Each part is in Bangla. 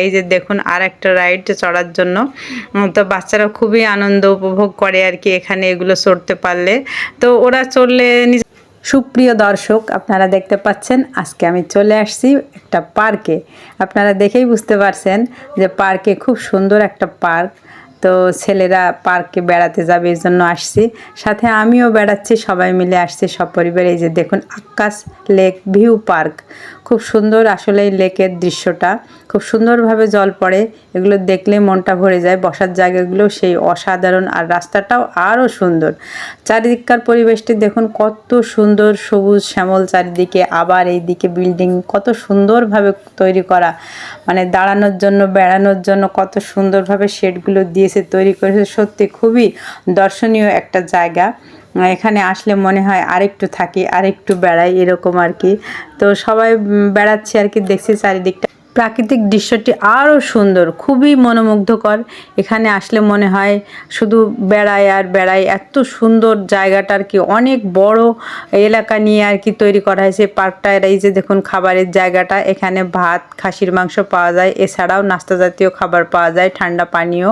এই যে দেখুন আর একটা রাইড চড়ার জন্য। তো বাচ্চারা খুবই আনন্দ উপভোগ করে আর কি এখানে এগুলো চড়তে পারলে। তো ওরা নিজ সুপ্রিয় দর্শক, আপনারা দেখতে পাচ্ছেন, আজকে আমি চলে আসছি একটা পার্কে। আপনারা দেখেই বুঝতে পারছেন যে পার্কে খুব সুন্দর একটা পার্ক। তো ছেলেরা পার্কে বেড়াতে যাবে, এই জন্য আসছি। সাথে আমিও বেড়াচ্ছি, সবাই মিলে আসছি সব পরিবার এই যে দেখুন, আকাশ লেক ভিউ পার্ক। খুব সুন্দর আসলে এই লেকের দৃশ্যটা। খুব সুন্দরভাবে জল পড়ে, এগুলো দেখলে মনটা ভরে যায়, বসার জায়গাগুলো সেই অসাধারণ আর রাস্তাটাও আরও সুন্দর। চারিদিককার পরিবেশটি দেখুন, কত সুন্দর সবুজ শ্যামল চারিদিকে, আবার এইদিকে বিল্ডিং কত সুন্দরভাবে তৈরি করা। মানে দাঁড়ানোর জন্য, বেড়ানোর জন্য কত সুন্দরভাবে শেডগুলো দিয়েছে, তৈরি করেছে, সত্যি খুবই দর্শনীয় একটা জায়গা। এখানে আসলে মনে হয় আরেকটু থাকি, আরেকটু বেড়াই, এরকম আর কি। তো সবাই বেড়াচ্ছে আর কি, দেখছি চারিদিকটা। প্রাকৃতিক দৃশ্যটি আরও সুন্দর, খুবই মনোমুগ্ধকর। এখানে আসলে মনে হয় শুধু বেড়ায় আর বেড়ায় এত সুন্দর জায়গাটা আর কি অনেক বড় এলাকা নিয়ে আর কি তৈরি করা হয়েছে। পার্কটা এই যে দেখুন খাবারের জায়গাটা, এখানে ভাত, খাসির মাংস পাওয়া যায়, এছাড়াও নাস্তা জাতীয় খাবার পাওয়া যায়, ঠান্ডা পানীয়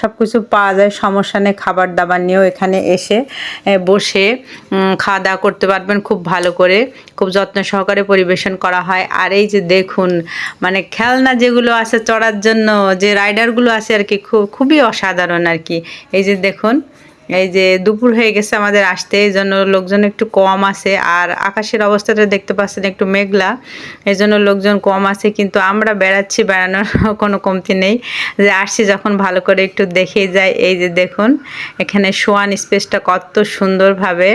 সব কিছু পাওয়া যায়। সমস্যা নেই খাবার দাবার নিয়েও এখানে এসে বসে খাওয়া দাওয়া করতে পারবেন খুব ভালো করে। খুব যত্ন সহকারে পরিবেশন করা হয়। আর এই যে দেখুন মানে খেলনা যেগুলো আছে চড়ার জন্য, যে রাইডারগুলো আছে আর কি, খুব, খুবই অসাধারণ আর কি। এই যে দেখুন, এই যে দুপুর হয়ে গেছে আমাদের আসতে, এই জন্য লোকজন একটু কম আছে, আর আকাশের অবস্থাটা দেখতে পাচ্ছেন একটু মেঘলা, এই জন্য লোকজন কম আছে, কিন্তু আমরা বেড়াচ্ছি, বেড়ানোর কোনো কমতি নেই। যে আসছি যখন ভালো করে একটু দেখে যাই, এই যে দেখুন, এখানে শোয়ান স্পেসটা কত সুন্দরভাবে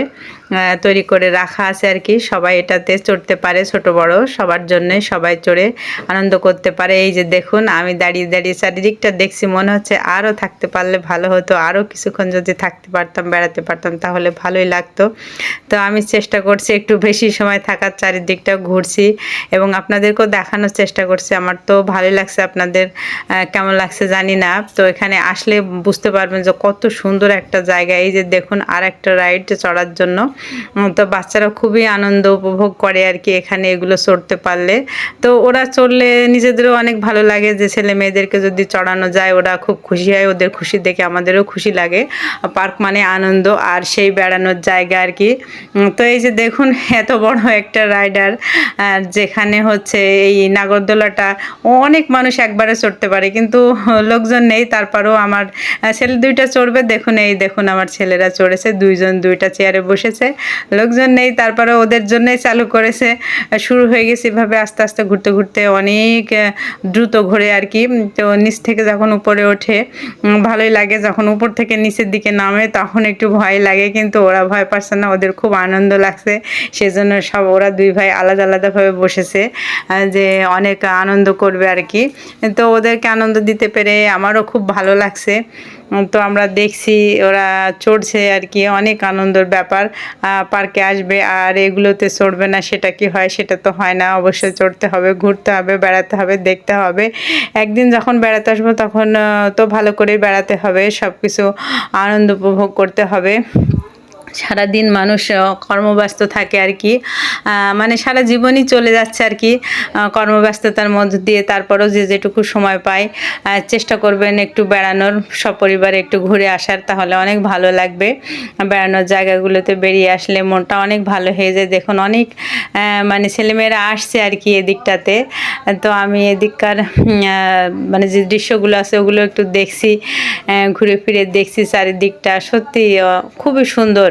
তৈরি করে রাখা আছে আর কি। সবাই এটাতে চড়তে পারে, ছোট, বড়। সবার জন্য সবাই চড়ে আনন্দ করতে পারে। এই যে দেখুন, আমি দাঁড়িয়ে দাঁড়িয়ে চারিদিকটা দেখছি, মনে হচ্ছে আরও থাকতে পারলে ভালো হতো। আরও কিছুক্ষণ যদি থাকতে পারতাম, বেড়াতে পারতাম, তাহলে ভালোই লাগতো। তো আমি চেষ্টা করছি একটু বেশি সময় থাকার চারিদিকটা ঘুরছি এবং আপনাদেরকেও দেখানোর চেষ্টা করছি। আমার তো ভালোই লাগছে আপনাদের কেমন লাগছে জানি না। তো এখানে আসলে বুঝতে পারবেন যে কত সুন্দর একটা জায়গা। এই যে দেখুন আর একটা রাইড চড়ার জন্য। তো বাচ্চারা খুবই আনন্দ উপভোগ করে আর কি এখানে এগুলো চড়তে পারলে। তো ওরা চড়লে নিজেদেরও অনেক ভালো লাগে যে ছেলে মেয়েদেরকে যদি চড়ানো যায়, ওরা খুব খুশি হয়, ওদের খুশি দেখে আমাদেরও খুশি লাগে। পার্ক মানে আনন্দ আর সেই বেড়ানোর জায়গা আর কি। তো এই যে দেখুন, এত বড় একটা রাইডার যেখানে হচ্ছে এই নাগরদোলাটা অনেক মানুষ একবারে চড়তে পারে, কিন্তু লোকজন নেই, তারপরেও আমার ছেলে দুইটা চড়বে, দেখুন, এই দেখুন আমার ছেলেরা চড়েছে, দুইজন দুইটা চেয়ারে বসেছে লোকজন নেই, তারপরে ওদের জন্যই চালু করেছে। শুরু হয়ে গেছে এভাবে আস্তে আস্তে ঘুরতে ঘুরতে অনেক দ্রুত ঘোরে আর কি। তো নিচ থেকে যখন উপরে ওঠে ভালোই লাগে। যখন উপর থেকে নিচের দিকে নামে, তখন একটু ভয় লাগে, কিন্তু ওরা ভয় পাচ্ছে না, ওদের খুব আনন্দ লাগছে। সেজন্য সব ওরা দুই ভাই আলাদা আলাদাভাবে বসেছে যে অনেক আনন্দ করবে আর কি। তো ওদেরকে আনন্দ দিতে পেরে আমারও খুব ভালো লাগছে। তো আমরা দেখছি ওরা চড়ছে আর কি, অনেক আনন্দের ব্যাপার। পার্কে আসবে আর এগুলোতে চড়বে না, সেটা কি হয়, সেটা তো হয় না। অবশ্যই চড়তে হবে, ঘুরতে হবে, বেড়াতে হবে, দেখতে হবে। একদিন যখন বেড়াতে আসব তখন তো ভালো করে বেড়াতে হবে সব কিছু আনন্দ উপভোগ করতে হবে। সারাদিন মানুষ কর্মব্যস্ত থাকে আর কি। মানে সারা জীবনই চলে যাচ্ছে আর কি। কর্মব্যস্ততার মধ্য দিয়ে তারপরেও যে যেটুকু সময় পায় চেষ্টা করবেন একটু বেড়ানোর, সপরিবারে একটু ঘুরে আসার, তাহলে অনেক ভালো লাগবে। বেড়ানোর জায়গাগুলোতে বেরিয়ে আসলে মনটা অনেক ভালো হয়ে যায়। দেখুন অনেক মানে ছেলেমেয়েরা আসছে আর কি এদিকটাতে। তো আমি এদিককার মানে যে দৃশ্যগুলো আছে ওগুলো একটু দেখছি ঘুরে ফিরে দেখছি চারিদিকটা। সত্যি খুবই সুন্দর।